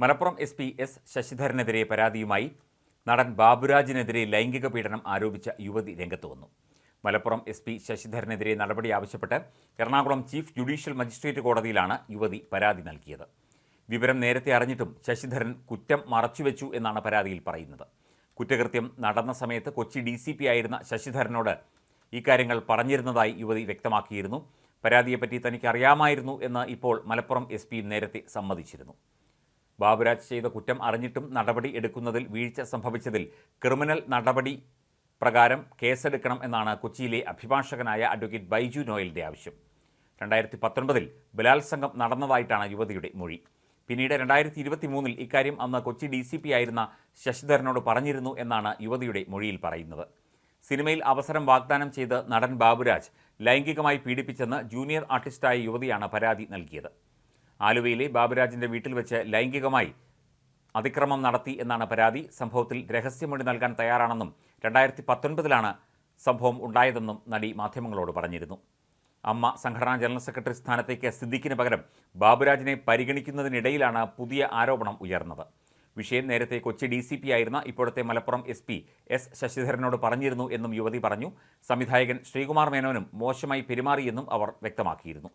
Malappuram S P S ശശിധരനെതിരെ പരാതിയുമായി നടൻ ബാബുരാജിനെതിരെ ലൈംഗിക പീഡനം ആരോപിച്ച യുവതി രംഗത്ത് വന്നു. മലപ്പുറം എസ് പി ശശിധരനെതിരെ നടപടി ആവശ്യപ്പെട്ട് എറണാകുളം ചീഫ് ജുഡീഷ്യൽ മജിസ്ട്രേറ്റ് കോടതിയിലാണ് യുവതി പരാതി നൽകിയത്. വിവരം നേരത്തെ അറിഞ്ഞിട്ടും ശശിധരൻ കുറ്റം മറച്ചുവെച്ചു എന്നാണ് പരാതിയിൽ പറയുന്നത്. കുറ്റകൃത്യം നടന്ന സമയത്ത് കൊച്ചി ഡി സി പി ആയിരുന്ന ശശിധരനോട് ഇക്കാര്യങ്ങൾ പറഞ്ഞിരുന്നതായി യുവതി വ്യക്തമാക്കിയിരുന്നു. പരാതിയെപ്പറ്റി തനിക്ക് അറിയാമായിരുന്നു എന്ന് ഇപ്പോൾ മലപ്പുറം എസ് പിയും നേരത്തെ സമ്മതിച്ചിരുന്നു. ബാബുരാജ് ചെയ്ത കുറ്റം അറിഞ്ഞിട്ടും നടപടി എടുക്കുന്നതിൽ വീഴ്ച സംഭവിച്ചതിൽ ക്രിമിനൽ നടപടി പ്രകാരം കേസെടുക്കണം എന്നാണ് കൊച്ചിയിലെ അഭിഭാഷകനായ അഡ്വക്കേറ്റ് ബൈജു നോയലിന്റെ ആവശ്യം. രണ്ടായിരത്തി പത്തൊൻപതിൽ ബലാത്സംഗം നടന്നതായിട്ടാണ് യുവതിയുടെ മൊഴി. പിന്നീട് രണ്ടായിരത്തി ഇരുപത്തി മൂന്നിൽ ഇക്കാര്യം അന്ന് കൊച്ചി ഡി സി പി ആയിരുന്ന ശശിധരനോട് പറഞ്ഞിരുന്നു എന്നാണ് യുവതിയുടെ മൊഴിയിൽ പറയുന്നത്. സിനിമയിൽ അവസരം വാഗ്ദാനം ചെയ്ത് നടൻ ബാബുരാജ് ലൈംഗികമായി പീഡിപ്പിച്ചെന്ന് ജൂനിയർ ആർട്ടിസ്റ്റായ യുവതിയാണ് പരാതി നൽകിയത്. ആലുവയിലെ ബാബുരാജിന്റെ വീട്ടിൽ വെച്ച് ലൈംഗികമായി അതിക്രമം നടത്തി എന്നാണ് പരാതി. സംഭവത്തിൽ രഹസ്യമൊഴി നൽകാൻ തയ്യാറാണെന്നും രണ്ടായിരത്തി പത്തൊൻപതിലാണ് സംഭവം ഉണ്ടായതെന്നും നടി മാധ്യമങ്ങളോട് പറഞ്ഞിരുന്നു. അമ്മ സംഘടനാ ജനറൽ സെക്രട്ടറി സ്ഥാനത്തേക്ക് സിദ്ദിഖിന് പകരം ബാബുരാജിനെ പരിഗണിക്കുന്നതിനിടയിലാണ് പുതിയ ആരോപണം ഉയർന്നത്. വിഷയം നേരത്തെ കൊച്ചി ഡി സി പി ആയിരുന്ന ഇപ്പോഴത്തെ മലപ്പുറം എസ് പി എസ് ശശിധരനോട് പറഞ്ഞിരുന്നു എന്നും യുവതി പറഞ്ഞു. സംവിധായകൻ ശ്രീകുമാർ മേനോനും മോശമായി പെരുമാറിയെന്നും അവർ വ്യക്തമാക്കിയിരുന്നു.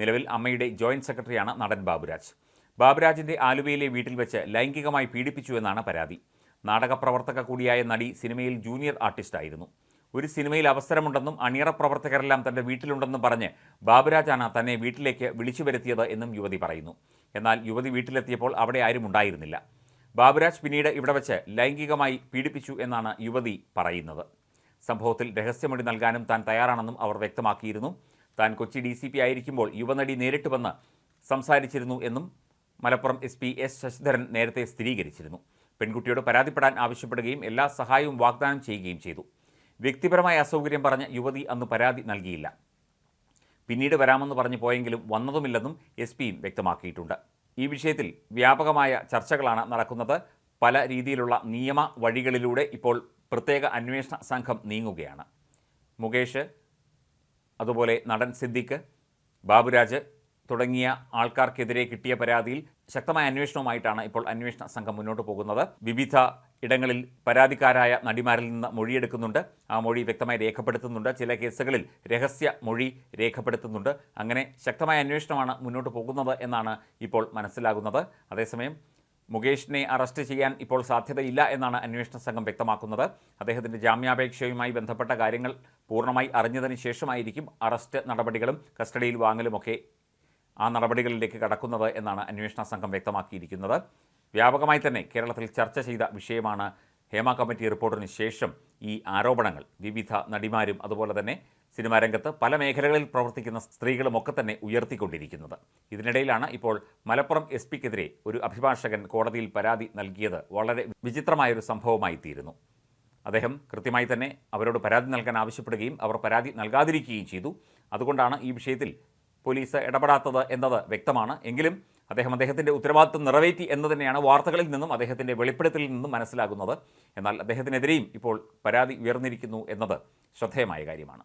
നിലവിൽ അമ്മയുടെ ജോയിന്റ് സെക്രട്ടറിയാണ് നടൻ ബാബുരാജ്. ബാബുരാജിന്റെ ആലുവയിലെ വീട്ടിൽ വെച്ച് ലൈംഗികമായി പീഡിപ്പിച്ചു എന്നാണ് പരാതി. നാടകപ്രവർത്തക കൂടിയായ നടി സിനിമയിൽ ജൂനിയർ ആർട്ടിസ്റ്റായിരുന്നു ഒരു സിനിമയിൽ അവസരമുണ്ടെന്നും അണിയറ പ്രവർത്തകരെല്ലാം തന്റെ വീട്ടിലുണ്ടെന്നും പറഞ്ഞ് ബാബുരാജാണ് തന്നെ വീട്ടിലേക്ക് വിളിച്ചു വരുത്തിയത് എന്നും യുവതി പറയുന്നു. എന്നാൽ യുവതി വീട്ടിലെത്തിയപ്പോൾ അവിടെ ആരും ഉണ്ടായിരുന്നില്ല. ബാബുരാജ് പിന്നീട് ഇവിടെ വെച്ച് ലൈംഗികമായി പീഡിപ്പിച്ചു എന്നാണ് യുവതി പറയുന്നത്. സംഭവത്തിൽ രഹസ്യമൊഴി നൽകാനും താൻ തയ്യാറാണെന്നും അവർ വ്യക്തമാക്കിയിരുന്നു. താൻ കൊച്ചി ഡി സി പി ആയിരിക്കുമ്പോൾ യുവനടി നേരിട്ട് വന്ന് സംസാരിച്ചിരുന്നു എന്നും Malappuram S P S Sasidharan നേരത്തെ സ്ഥിരീകരിച്ചിരുന്നു. പെൺകുട്ടിയോട് പരാതിപ്പെടാൻ ആവശ്യപ്പെടുകയും എല്ലാ സഹായവും വാഗ്ദാനം ചെയ്യുകയും ചെയ്തു. വ്യക്തിപരമായ അസൗകര്യം പറഞ്ഞ യുവതി അന്ന് പരാതി നൽകിയില്ല. പിന്നീട് വരാമെന്ന് പറഞ്ഞു പോയെങ്കിലും വന്നതുമില്ലെന്നും എസ് പിയും വ്യക്തമാക്കിയിട്ടുണ്ട്. ഈ വിഷയത്തിൽ വ്യാപകമായ ചർച്ചകളാണ് നടക്കുന്നത്. പല രീതിയിലുള്ള നിയമ വഴികളിലൂടെ ഇപ്പോൾ പ്രത്യേക അന്വേഷണ സംഘം നീങ്ങുകയാണ്. മുകേഷ് അതുപോലെ നടൻ സിദ്ദിഖ് ബാബുരാജ് തുടങ്ങിയ ആൾക്കാർക്കെതിരെ കിട്ടിയ പരാതിയിൽ ശക്തമായ അന്വേഷണവുമായിട്ടാണ് ഇപ്പോൾ അന്വേഷണ സംഘം മുന്നോട്ട് പോകുന്നത്. വിവിധ ഇടങ്ങളിൽ പരാതിക്കാരായ നടിമാരിൽ നിന്ന് മൊഴിയെടുക്കുന്നുണ്ട്. ആ മൊഴി വ്യക്തമായി രേഖപ്പെടുത്തുന്നുണ്ട്. ചില കേസുകളിൽ രഹസ്യ മൊഴി രേഖപ്പെടുത്തുന്നുണ്ട്. അങ്ങനെ ശക്തമായ അന്വേഷണമാണ് മുന്നോട്ട് പോകുന്നത് എന്നാണ് ഇപ്പോൾ മനസ്സിലാകുന്നത്. അതേസമയം മുകേഷിനെ അറസ്റ്റ് ചെയ്യാൻ ഇപ്പോൾ സാധ്യതയില്ല എന്നാണ് അന്വേഷണ സംഘം വ്യക്തമാക്കുന്നത്. അദ്ദേഹത്തിന്റെ ജാമ്യാപേക്ഷയുമായി ബന്ധപ്പെട്ട കാര്യങ്ങൾ പൂർണമായി അറിഞ്ഞതിന് ശേഷമായിരിക്കും അറസ്റ്റ് നടപടികളും കസ്റ്റഡിയിൽ വാങ്ങലുമൊക്കെ ആ നടപടികളിലേക്ക് കടക്കുന്നത് എന്നാണ് അന്വേഷണ സംഘം വ്യക്തമാക്കിയിരിക്കുന്നത്. വ്യാപകമായി തന്നെ കേരളത്തിൽ ചർച്ച ചെയ്ത വിഷയമാണ് ഹേമ കമ്മിറ്റി റിപ്പോർട്ടിന് ശേഷം ഈ ആരോപണങ്ങൾ വിവിധ നടിമാരും അതുപോലെ തന്നെ സിനിമാ രംഗത്ത് പല മേഖലകളിൽ പ്രവർത്തിക്കുന്ന സ്ത്രീകളുമൊക്കെ തന്നെ ഉയർത്തിക്കൊണ്ടിരിക്കുന്നത്. ഇതിനിടയിലാണ് ഇപ്പോൾ മലപ്പുറം എസ് പിക്കെതിരെ ഒരു അഭിഭാഷകൻ കോടതിയിൽ പരാതി നൽകിയത് വളരെ വിചിത്രമായൊരു സംഭവമായി തീരുന്നു അദ്ദേഹം കൃത്യമായി തന്നെ അവരോട് പരാതി നൽകാൻ ആവശ്യപ്പെടുകയും അവർ പരാതി നൽകാതിരിക്കുകയും ചെയ്തു. അതുകൊണ്ടാണ് ഈ വിഷയത്തിൽ പോലീസ് ഇടപെടാത്തത് എന്നത് വ്യക്തമാണ്. എങ്കിലും അദ്ദേഹം അദ്ദേഹത്തിന്റെ ഉത്തരവാദിത്വം നിറവേറ്റി എന്ന് തന്നെയാണ് വാർത്തകളിൽ നിന്നും അദ്ദേഹത്തിന്റെ വെളിപ്പെടുത്തലിൽ നിന്നും മനസ്സിലാകുന്നത്. എന്നാൽ അദ്ദേഹത്തിനെതിരെയും ഇപ്പോൾ പരാതി ഉയർന്നിരിക്കുന്നു എന്നത് ശ്രദ്ധേയമായ കാര്യമാണ്.